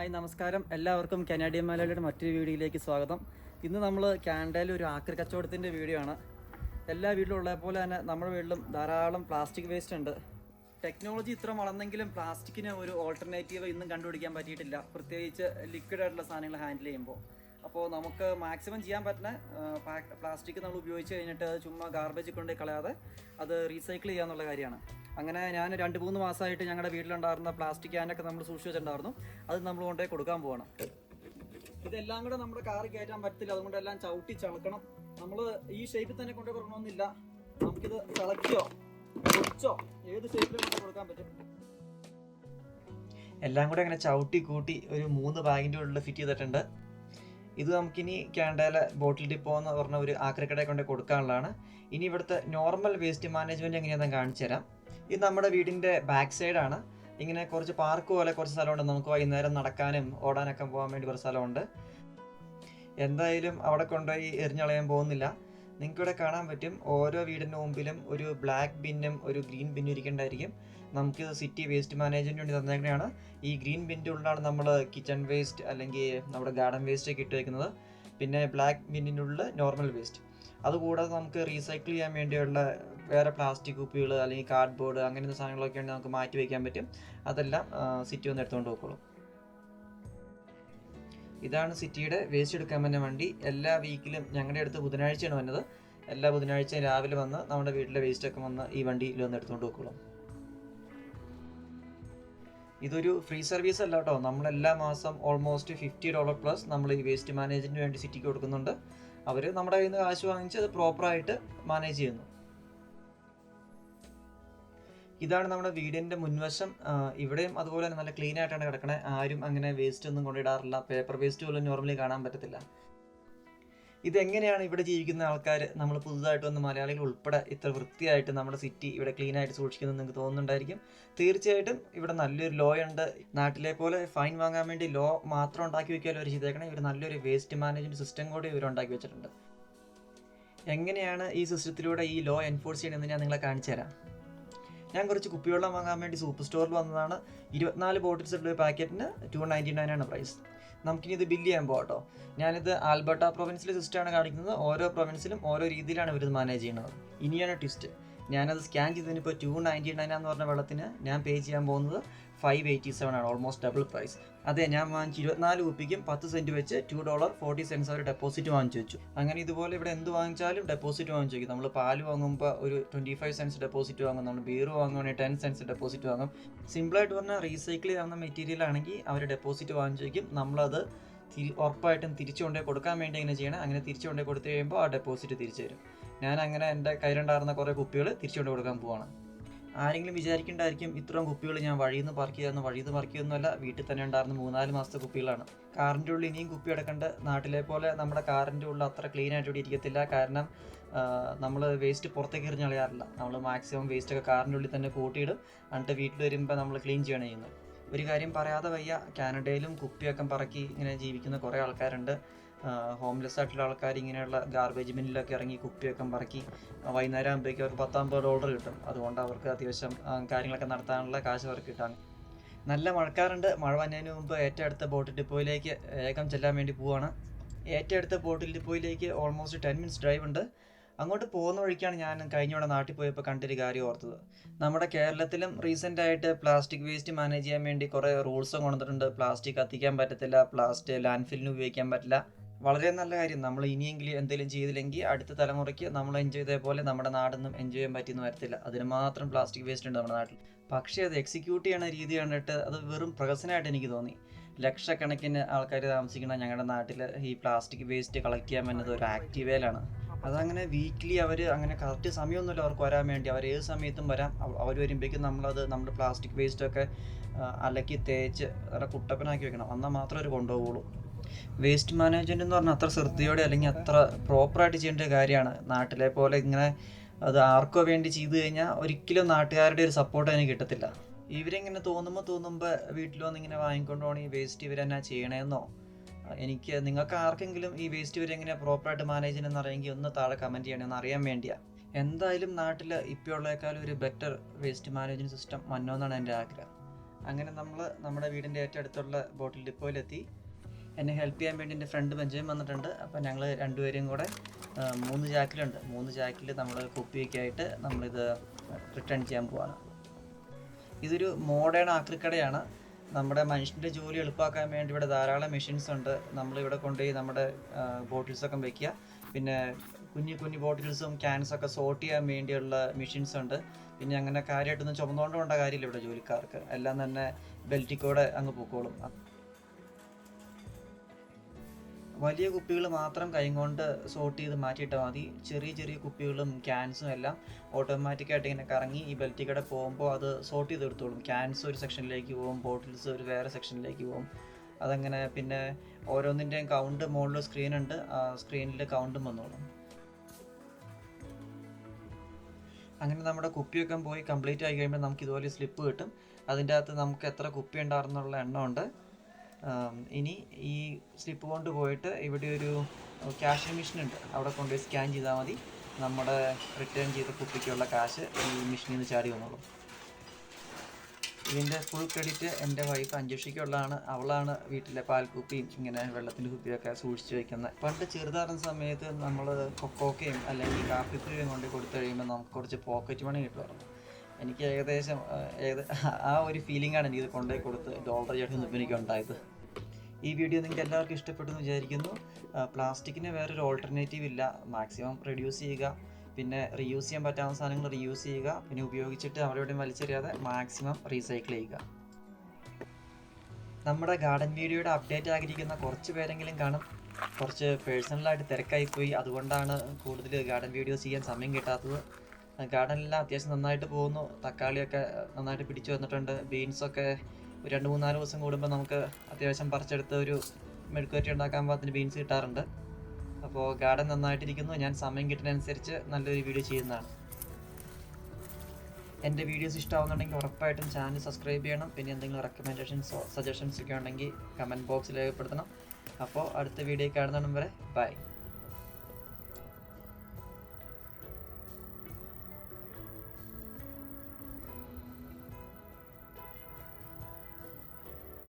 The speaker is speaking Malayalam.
ഹായ് നമസ്കാരം. എല്ലാവർക്കും കനാഡിയൻ മലയാളിയുടെ മറ്റൊരു വീഡിയോയിലേക്ക് സ്വാഗതം. ഇന്ന് നമ്മൾ കാനഡയിൽ ഒരു ആക്രി കച്ചവടത്തിന്റെ വീഡിയോ ആണ്. എല്ലാ വീട്ടിലും ഉള്ള പോലെ തന്നെ നമ്മുടെ വീട്ടിലും ധാരാളം പ്ലാസ്റ്റിക് വേസ്റ്റ് ഉണ്ട്. ടെക്നോളജി ഇത്ര വളർന്നെങ്കിലും പ്ലാസ്റ്റിക്കിന് ഒരു ഓൾട്ടർനേറ്റീവ് ഇന്നും കണ്ടുപിടിക്കാൻ പറ്റിയിട്ടില്ല. പ്രത്യേകിച്ച് ലിക്വിഡ് ആയിട്ടുള്ള സാധനങ്ങൾ ഹാൻഡിൽ ചെയ്യുമ്പോൾ. അപ്പോൾ നമുക്ക് മാക്സിമം ചെയ്യാൻ പറ്റുന്ന പ്ലാസ്റ്റിക് നമ്മൾ ഉപയോഗിച്ച് കഴിഞ്ഞിട്ട് ചുമ്മാ ഗാർബേജ് കൊണ്ട് കളയാതെ അത് റീസൈക്കിൾ ചെയ്യാന്നുള്ള കാര്യമാണ്. അങ്ങനെ ഞാൻ രണ്ട് മൂന്ന് മാസമായിട്ട് ഞങ്ങളുടെ വീട്ടിലുണ്ടായിരുന്ന പ്ലാസ്റ്റിക് ക്യാനൊക്കെ നമ്മൾ സൂക്ഷിച്ച് വെച്ചിട്ടുണ്ടായിരുന്നു. അത് നമ്മൾ കൊണ്ടുപോയി കൊടുക്കാൻ പോകണം ഇതെല്ലാം കൂടെ നമ്മുടെ കാറിൽ കയറ്റാൻ പറ്റില്ല. അതുകൊണ്ട് എല്ലാം ചവിട്ടി ചളക്കണം. നമ്മൾ ഈ ഷേപ്പിൽ തന്നെ കൊണ്ടു കൊടുക്കണമെന്നില്ല. നമുക്കിത് ചളക്കിയോ കുറച്ചോ ഏത് ഷേപ്പിൽ കൊണ്ട് കൊടുക്കാൻ പറ്റും. എല്ലാം കൂടെ അങ്ങനെ ചവിട്ടി കൂട്ടി ഒരു മൂന്ന് ബാഗിന്റെ ഉള്ളിൽ ഫിറ്റ് ചെയ്തിട്ടുണ്ട്. ഇത് നമുക്കിനി കാനഡയിലെ ബോട്ടിൽ ഡിപ്പോ എന്ന് പറഞ്ഞ ഒരു ആക്രിക്കടയിൽ കൊണ്ട് കൊടുക്കാനുള്ളതാണ്. ഇനി ഇവിടുത്തെ നോർമൽ വേസ്റ്റ് മാനേജ്മെന്റ് എങ്ങനെയാണെന്ന് കാണിച്ചു തരാം ഇത് നമ്മുടെ വീടിന്റെ ബാക്ക് സൈഡാണ് ഇങ്ങനെ കുറച്ച് പാർക്ക് പോലെ കുറച്ച് സ്ഥലമുണ്ട്. നമുക്ക് വൈകുന്നേരം നടക്കാനും ഓടാനൊക്കെ പോകാൻ വേണ്ടി കുറച്ച് സ്ഥലമുണ്ട്. എന്തായാലും അവിടെ കൊണ്ടുപോയി എറിഞ്ഞളയാൻ പോകുന്നില്ല. നിങ്ങൾക്കിവിടെ കാണാൻ പറ്റും. ഓരോ വീടിന്റെ മുമ്പിലും ഒരു ബ്ലാക്ക് ബിന്നും ഒരു ഗ്രീൻ ബിന്നും ഇരിക്കേണ്ടായിരിക്കും നമുക്ക് സിറ്റി വേസ്റ്റ് മാനേജ്മെന്റ് വേണ്ടി തന്നേക്കണയാണ്. ഈ ഗ്രീൻ ബിന്റെ ഉള്ളിലാണ് നമ്മൾ കിച്ചൺ വേസ്റ്റ് അല്ലെങ്കിൽ നമ്മുടെ ഗാർഡൻ വേസ്റ്റ് ഒക്കെ ഇട്ട് വയ്ക്കുന്നത് പിന്നെ ബ്ലാക്ക് ബിന്നിന്റെ ഉള്ളിൽ നോർമൽ വേസ്റ്റ് അതുകൂടാതെ നമുക്ക് റീസൈക്കിൾ ചെയ്യാൻ വേണ്ടിയുള്ള വേറെ പ്ലാസ്റ്റിക് കുപ്പികൾ അല്ലെങ്കിൽ കാർഡ് ബോർഡ് അങ്ങനത്തെ സാധനങ്ങളൊക്കെ ഉണ്ടെങ്കിൽ നമുക്ക് മാറ്റി വയ്ക്കാൻ പറ്റും. അതെല്ലാം സിറ്റി ഒന്ന് എടുത്തുകൊണ്ട് പോയിക്കോളും. ഇതാണ് സിറ്റിയുടെ വേസ്റ്റ് എടുക്കാൻ പറ്റുന്ന വണ്ടി. എല്ലാ വീക്കിലും ഞങ്ങളുടെ അടുത്ത് ബുധനാഴ്ചയാണ് വന്നത്. എല്ലാ ബുധനാഴ്ചയും രാവിലെ വന്ന് നമ്മുടെ വീട്ടിലെ വേസ്റ്റ് ഒക്കെ വന്ന് ഈ വണ്ടിയിൽ ഒന്ന് എടുത്തുകൊണ്ട് പോയിക്കോളും. ഇതൊരു ഫ്രീ സർവീസ് അല്ല കേട്ടോ. നമ്മൾ എല്ലാ മാസം ഓൾമോസ്റ്റ് ഫിഫ്റ്റി ഡോളർ പ്ലസ് നമ്മൾ ഈ വേസ്റ്റ് മാനേജിന് വേണ്ടി സിറ്റിക്ക് കൊടുക്കുന്നുണ്ട്. അവർ നമ്മുടെ കയ്യിൽ നിന്ന് കാശ് വാങ്ങിച്ച് അത് പ്രോപ്പറായിട്ട് മാനേജ് ചെയ്യുന്നു. ഇതാണ് നമ്മുടെ വീടിന്റെ മുൻവശം. ഇവിടെയും അതുപോലെ തന്നെ നല്ല ക്ലീൻ ആയിട്ടാണ് കിടക്കണേ. ആരും അങ്ങനെ വേസ്റ്റ് ഒന്നും കൊണ്ടിടാറില്ല പേപ്പർ വേസ്റ്റ് പോലും നോർമലി കാണാൻ പറ്റത്തില്ല. ഇതെങ്ങനെയാണ് ഇവിടെ ജീവിക്കുന്ന ആൾക്കാർ നമ്മൾ പുതുതായിട്ട് വന്ന മലയാളികൾ ഉൾപ്പെടെ ഇത്ര വൃത്തിയായിട്ട് നമ്മുടെ സിറ്റി ഇവിടെ ക്ലീൻ ആയിട്ട് സൂക്ഷിക്കുന്നത് നിങ്ങൾക്ക് തോന്നുന്നുണ്ടായിരിക്കും. തീർച്ചയായിട്ടും ഇവിടെ നല്ലൊരു ലോ ഉണ്ട്. നാട്ടിലെ പോലെ ഫൈൻ വാങ്ങാൻ വേണ്ടി ലോ മാത്രം ഉണ്ടാക്കി വെക്കാലും അവർ ചെയ്തേക്കണം. ഇവർ നല്ലൊരു വേസ്റ്റ് മാനേജ്മെന്റ് സിസ്റ്റം കൂടി ഇവർ ഉണ്ടാക്കി വെച്ചിട്ടുണ്ട്. എങ്ങനെയാണ് ഈ സിസ്റ്റത്തിലൂടെ ഈ ലോ എൻഫോഴ്സ് ചെയ്യണമെന്ന് ഞാൻ നിങ്ങളെ കാണിച്ചു തരാം ഞാൻ കുറച്ച് കുപ്പിവെള്ളം വാങ്ങാൻ വേണ്ടി സൂപ്പർ സ്റ്റോറിൽ വന്നതാണ്. ഇരുപത്തിനാല് ബോട്ടിൽസ് ഉള്ള ഒരു പാക്കറ്റിന് ടു നയന്റി നയൻ ആണ് പ്രൈസ് നമുക്കിനി ഇത് ബില്ല് ചെയ്യാൻ പോകാം കേട്ടോ ഞാനിത് ആൽബർട്ട പ്രൊവിൻസിലെ സിസ്റ്റമാണ് കാണിക്കുന്നത്. ഓരോ പ്രൊവിൻസിലും ഓരോ രീതിയിലാണ് ഇവർ മാനേജ് ചെയ്യുന്നത്. ഇനിയാണ് ട്വിസ്റ്റ് ഞാനത് സ്കാൻ ചെയ്തതിന് ഇപ്പോൾ ടു നയന്റി നയൻ എന്ന് പറഞ്ഞ വെള്ളത്തിന് ഞാൻ പേ ചെയ്യാൻ പോകുന്നത് ഫൈവ് എയ്റ്റി സെവൻ ആണ് ഓൾമോസ്റ്റ് ഡബിൾ പ്രൈസ് അതെ ഞാൻ വാങ്ങിച്ച് ഇരുപത്തിനാല് കുപ്പിക്കും പത്ത് സെന്റ് വെച്ച് ടു ഡോളർ ഫോർട്ടി സെൻസ് അവർ ഡെപ്പോസിറ്റ് വാങ്ങിച്ചു വെച്ചു. അങ്ങനെ ഇതുപോലെ ഇവിടെ എന്ത് വാങ്ങിച്ചാലും ഡെപ്പോസിറ്റ് വാങ്ങിച്ചു വെക്കും. നമ്മൾ പാൽ വാങ്ങുമ്പോൾ ഒരു ട്വന്റി ഫൈവ് സെൻസ് ഡെപ്പോസിറ്റ് വാങ്ങും. നമ്മൾ ബീർ വാങ്ങുകയാണെങ്കിൽ ടെൻ സെൻസ് ഡെപ്പോസിറ്റ് വാങ്ങും. സിമ്പിളായിട്ട് പറഞ്ഞാൽ റീസൈക്കിൾ ചെയ്യാവുന്ന മെറ്റീരിയൽ ആണെങ്കിൽ അവർ ഡെപ്പോസിറ്റ് വാങ്ങിച്ചു വെക്കും. നമ്മളത് തിരി ഉറപ്പായിട്ടും തിരിച്ചു കൊണ്ടേ കൊടുക്കാൻ വേണ്ടി എങ്ങനെ ചെയ്യണം. അങ്ങനെ തിരിച്ചു കൊണ്ടേ കൊടുത്തു കഴിയുമ്പോൾ ആ ഡെപ്പോസിറ്റ് തിരിച്ചു തരും. ഞാൻ അങ്ങനെ എന്റെ കയ്യിലുണ്ടായിരുന്ന കുറേ കുപ്പികൾ തിരിച്ചുകൊണ്ട് കൊടുക്കാൻ പോവാണ്. ആരെങ്കിലും വിചാരിക്കേണ്ടായിരിക്കും ഇത്രയും കുപ്പികൾ ഞാൻ വഴിയിൽ നിന്ന് പാർക്ക് ചെയ്യാമെന്ന് വഴിയിൽ നിന്ന് പാർക്ക് വീട്ടിൽ തന്നെ ഉണ്ടായിരുന്ന മൂന്നാൽ മാസത്തെ കുപ്പികളാണ്. കാറിന്റെ ഉള്ളിൽ ഇനിയും കുപ്പി എടുക്കേണ്ട. നാട്ടിലെ പോലെ നമ്മുടെ കാറിന്റെ ഉള്ളിൽ അത്ര ക്ലീൻ ആയിട്ട് ഇവിടെ ഇരിക്കത്തില്ല. കാരണം നമ്മൾ വേസ്റ്റ് പുറത്തേക്ക് എറിഞ്ഞ് കളയാറില്ല. നമ്മൾ മാക്സിമം വേസ്റ്റൊക്കെ കാറിന്റെ ഉള്ളിൽ തന്നെ കൂട്ടിയിടും. എന്നിട്ട് വീട്ടിൽ വരുമ്പോൾ നമ്മൾ ക്ലീൻ ചെയ്യണം ചെയ്യുന്നത്. ഒരു കാര്യം പറയാതെ വയ്യ. കാനഡയിലും കുപ്പിയൊക്കെ പറക്കി ഇങ്ങനെ ജീവിക്കുന്ന കുറേ ആൾക്കാരുണ്ട്. ഹോംലെസ് ആയിട്ടുള്ള ആൾക്കാർ ഇങ്ങനെയുള്ള ഗാർബേജ് ബിന്നിലൊക്കെ ഇറങ്ങി കുപ്പിയൊക്കെ പറക്കി വൈകുന്നേരം ആകുമ്പോഴേക്കും അവർക്ക് പത്തമ്പത് ഡോളർ കിട്ടും. അതുകൊണ്ട് അവർക്ക് അത്യാവശ്യം കാര്യങ്ങളൊക്കെ നടത്താനുള്ള കാശ് അവർക്ക് കിട്ടാൻ. നല്ല മഴക്കാറുണ്ട്. മഴ വന്നതിന് മുമ്പ് ഏറ്റവും അടുത്ത ബോട്ട് ഡിപ്പോയിലേക്ക് ഏകം ചെല്ലാൻ വേണ്ടി പോവാണ്. ഏറ്റവും അടുത്ത ബോട്ടിൽ ഡിപ്പോയിലേക്ക് ഓൾമോസ്റ്റ് ടെൻ മിനിറ്റ്സ് ഡ്രൈവ് ഉണ്ട്. അങ്ങോട്ട് പോകുന്ന വഴിക്കാണ് ഞാൻ കഴിഞ്ഞോടെ നാട്ടിൽ പോയപ്പോൾ കണ്ടൊരു കാര്യം ഓർത്തത്. നമ്മുടെ കേരളത്തിലും റീസെന്റ് ആയിട്ട് പ്ലാസ്റ്റിക് വേസ്റ്റ് മാനേജ് ചെയ്യാൻ വേണ്ടി കുറേ റൂൾസും കൊണ്ടുവന്നിട്ടുണ്ട്. പ്ലാസ്റ്റിക് കത്തിക്കാൻ പറ്റത്തില്ല പ്ലാസ്റ്റിക് ലാൻഡ് ഫില്ലിന് ഉപയോഗിക്കാൻ പറ്റില്ല. വളരെ നല്ല കാര്യം. നമ്മൾ ഇനിയെങ്കിലും എന്തെങ്കിലും ചെയ്തില്ലെങ്കിൽ അടുത്ത തലമുറയ്ക്ക് നമ്മൾ എൻജോയ് ചെയ്ത പോലെ നമ്മുടെ നാടൊന്നും എൻജോയ് ചെയ്യാൻ പറ്റിയെന്ന് വരത്തില്ല. അതിന് മാത്രം പ്ലാസ്റ്റിക് വേസ്റ്റ് ഉണ്ട് നമ്മുടെ നാട്ടിൽ പക്ഷേ അത് എക്സിക്യൂട്ട് ചെയ്യണ രീതി കണ്ടിട്ട് അത് വെറും പ്രഹസനമായിട്ട് എനിക്ക് തോന്നി. ലക്ഷക്കണക്കിന് ആൾക്കാർ താമസിക്കുന്ന ഞങ്ങളുടെ നാട്ടിൽ ഈ പ്ലാസ്റ്റിക് വേസ്റ്റ് കളക്ട് ചെയ്യാൻ പറ്റുന്നത് ഒരു ആക്റ്റീവേലാണ് അതങ്ങനെ വീക്ക്ലി അവർ അങ്ങനെ കറക്റ്റ് സമയമൊന്നുമില്ല അവർക്ക് വരാൻ വേണ്ടി. അവർ ഏത് സമയത്തും വരാം. അവർ വരുമ്പോഴേക്കും നമ്മളത് നമ്മുടെ പ്ലാസ്റ്റിക് വേസ്റ്റൊക്കെ അലക്കി തേച്ച് കുട്ടപ്പനാക്കി വെക്കണം. എന്നാൽ മാത്രമേ അവർ കൊണ്ടുപോകുള്ളൂ വേസ്റ്റ് മാനേജ്മെന്റ് എന്ന് പറഞ്ഞാൽ അത്ര ശ്രദ്ധയോടെ അല്ലെങ്കിൽ അത്ര പ്രോപ്പറായിട്ട് ചെയ്യേണ്ട കാര്യമാണ്. നാട്ടിലെ പോലെ ഇങ്ങനെ അത് ആർക്കോ വേണ്ടി ചെയ്തു കഴിഞ്ഞാൽ ഒരിക്കലും നാട്ടുകാരുടെ ഒരു സപ്പോർട്ട് അതിന് കിട്ടത്തില്ല. ഇവരിങ്ങനെ തോന്നുമ്പോൾ തോന്നുമ്പോൾ വീട്ടിൽ വന്ന് ഇങ്ങനെ വാങ്ങിക്കൊണ്ട് പോകണം ഈ വേസ്റ്റ് ഇവരെന്നാ ചെയ്യണമെന്നോ എനിക്ക് നിങ്ങൾക്ക് ആർക്കെങ്കിലും ഈ വേസ്റ്റ് ഇവരെങ്ങനെ പ്രോപ്പറായിട്ട് മാനേജ് ചെയ്യണമെന്ന് അറിയെങ്കിൽ ഒന്ന് താഴെ കമന്റ് ചെയ്യണമെന്ന് അറിയാൻ വേണ്ടിയാണ് എന്തായാലും നാട്ടിൽ ഇപ്പോൾ ഉള്ളേക്കാളും ഒരു ബെറ്റർ വേസ്റ്റ് മാനേജ്മെന്റ് സിസ്റ്റം വന്നോ എന്നാണ് എന്റെ ആഗ്രഹം. അങ്ങനെ നമ്മൾ നമ്മുടെ വീടിന്റെ ഏറ്റവും അടുത്തുള്ള ബോട്ടിൽ ഡിപ്പോയിലെത്തി എന്നെ ഹെൽപ്പ് ചെയ്യാൻ വേണ്ടി എന്റെ ഫ്രണ്ട് ബെഞ്ചമിൻ വന്നിട്ടുണ്ട്. അപ്പോൾ ഞങ്ങൾ രണ്ടുപേരും കൂടെ മൂന്ന് ചാക്കിലുണ്ട് മൂന്ന് ചാക്കിൽ നമ്മൾ കുപ്പിയൊക്കെ ആയിട്ട് നമ്മളിത് റിട്ടേൺ ചെയ്യാൻ പോവാണ്. ഇതൊരു മോഡേൺ ആക്രിക്കടയാണ്. നമ്മുടെ മനുഷ്യന്റെ ജോലി എളുപ്പമാക്കാൻ വേണ്ടി ഇവിടെ ധാരാളം മെഷീൻസ് ഉണ്ട്. നമ്മളിവിടെ കൊണ്ടുപോയി നമ്മുടെ ബോട്ടിൽസൊക്കെ വയ്ക്കുക പിന്നെ കുഞ്ഞു കുഞ്ഞു ബോട്ടിൽസും ക്യാൻസൊക്കെ സോർട്ട് ചെയ്യാൻ വേണ്ടിയുള്ള മെഷീൻസ് ഉണ്ട്. പിന്നെ അങ്ങനെ കാര്യമായിട്ടൊന്നും ചുമന്നുകൊണ്ട് കൊണ്ട കാര്യമില്ല ഇവിടെ ജോലിക്കാർക്ക്. എല്ലാം തന്നെ ബെൽറ്റിക്കോടെ അങ്ങ് പൊക്കോളും. വലിയ കുപ്പികൾ മാത്രം കൈകൊണ്ട് സോർട്ട് ചെയ്ത് മാറ്റിയിട്ടാൽ മതി. ചെറിയ ചെറിയ കുപ്പികളും ക്യാൻസും എല്ലാം ഓട്ടോമാറ്റിക്കായിട്ട് ഇങ്ങനെ കറങ്ങി ഈ ബെൽറ്റി കൂടെ പോകുമ്പോൾ അത് സോർട്ട് ചെയ്ത് എടുത്തോളും. ക്യാൻസ് ഒരു സെക്ഷനിലേക്ക് പോകും ബോട്ടിൽസ് ഒരു വേറെ സെക്ഷനിലേക്ക് പോകും. അതങ്ങനെ പിന്നെ ഓരോന്നിന്റെയും കൗണ്ട് മുകളിൽ സ്ക്രീൻ ഉണ്ട്. ആ സ്ക്രീനിൽ കൗണ്ടും വന്നോളും. അങ്ങനെ നമ്മുടെ കുപ്പിയൊക്കെ പോയി കംപ്ലീറ്റ് ആയി കഴിയുമ്പോൾ നമുക്ക് ഇതുപോലെ സ്ലിപ്പ് കിട്ടും. അതിന്റെ അകത്ത് നമുക്ക് എത്ര കുപ്പി ഉണ്ടായിരുന്നുള്ള എണ്ണമുണ്ട് ഇനി ഈ സ്ലിപ്പ് കൊണ്ട് പോയിട്ട് ഇവിടെ ഒരു ക്യാഷ് മെഷീൻ ഉണ്ട്. അവിടെ കൊണ്ടുപോയി സ്കാൻ ചെയ്താൽ മതി. നമ്മുടെ റിട്ടേൺ ചെയ്ത കുപ്പിക്കുള്ള കാശ് ഈ മെഷീനിൽ നിന്ന് ചാടി വന്നോളൂ. ഇതിന്റെ ഫുൾ ക്രെഡിറ്റ് എന്റെ വൈഫ് അഞ്ചുഷിക്കുള്ളതാണ് അവളാണ് വീട്ടിലെ പാൽക്കുപ്പിയും ഇങ്ങനെ വെള്ളത്തിന്റെ കുപ്പിയൊക്കെ സൂക്ഷിച്ച് വെക്കുന്നത് പണ്ട് ചെറുതാറുന്ന സമയത്ത് നമ്മൾ കൊക്കോക്കയും അല്ലെങ്കിൽ കാപ്പിക്കുരിയും കൊണ്ട് കൊടുത്തു കഴിയുമ്പോൾ നമുക്ക് കുറച്ച് പോക്കറ്റ് മണി കിട്ടുമായിരുന്നു. എനിക്ക് ഏകദേശം ആ, ഒരു ഫീലിംഗ് ആണ് എനിക്കിത് കൊണ്ടുപോയി കൊടുത്ത് ഡോളർ ചേട്ടൻ എനിക്ക് ഉണ്ടായത്. ഈ വീഡിയോ നിങ്ങൾക്ക് എല്ലാവർക്കും ഇഷ്ടപ്പെട്ടു എന്ന് വിചാരിക്കുന്നു. പ്ലാസ്റ്റിക്കിന് വേറൊരു ഓൾട്ടർനേറ്റീവ് ഇല്ല. മാക്സിമം റെഡ്യൂസ് ചെയ്യുക. പിന്നെ റീയൂസ് ചെയ്യാൻ പറ്റാവുന്ന സാധനങ്ങൾ റീയൂസ് ചെയ്യുക. പിന്നെ ഉപയോഗിച്ചിട്ട് അവരോടും വലിച്ചെറിയാതെ മാക്സിമം റീസൈക്കിൾ ചെയ്യുക. നമ്മുടെ ഗാർഡൻ വീഡിയോയുടെ അപ്ഡേറ്റ് ആഗ്രഹിക്കുന്ന കുറച്ച് പേരെങ്കിലും കാണും. കുറച്ച് പേഴ്സണലായിട്ട് തിരക്കായിപ്പോയി. അതുകൊണ്ടാണ് കൂടുതൽ ഗാർഡൻ വീഡിയോസ് ചെയ്യാൻ സമയം കിട്ടാത്തത്. ഗാർഡനെല്ലാം അത്യാവശ്യം നന്നായിട്ട് പോകുന്നു. തക്കാളിയൊക്കെ നന്നായിട്ട് പിടിച്ചു വന്നിട്ടുണ്ട്. ബീൻസൊക്കെ ഒരു രണ്ട് മൂന്നാൽ ദിവസം കൂടുമ്പോൾ നമുക്ക് അത്യാവശ്യം പറിച്ചെടുത്ത് ഒരു മെഴുക്കുവരട്ടി ഉണ്ടാക്കാൻ പാകത്തിന് ബീൻസ് കിട്ടാറുണ്ട്. അപ്പോൾ ഗാർഡൻ നന്നായിട്ടിരിക്കുന്നു. ഞാൻ സമയം കിട്ടുന്നതനുസരിച്ച് നല്ലൊരു വീഡിയോ ചെയ്യുന്നതാണ്. എന്റെ വീഡിയോസ് ഇഷ്ടമാവുന്നുണ്ടെങ്കിൽ ഉറപ്പായിട്ടും ചാനൽ സബ്സ്ക്രൈബ് ചെയ്യണം. പിന്നെ എന്തെങ്കിലും റെക്കമെൻഡേഷൻസോ സജഷൻസൊക്കെ ഉണ്ടെങ്കിൽ കമന്റ് ബോക്സിൽ രേഖപ്പെടുത്തണം. അപ്പോൾ അടുത്ത വീഡിയോ കാണുന്നിടം വരെ ബൈ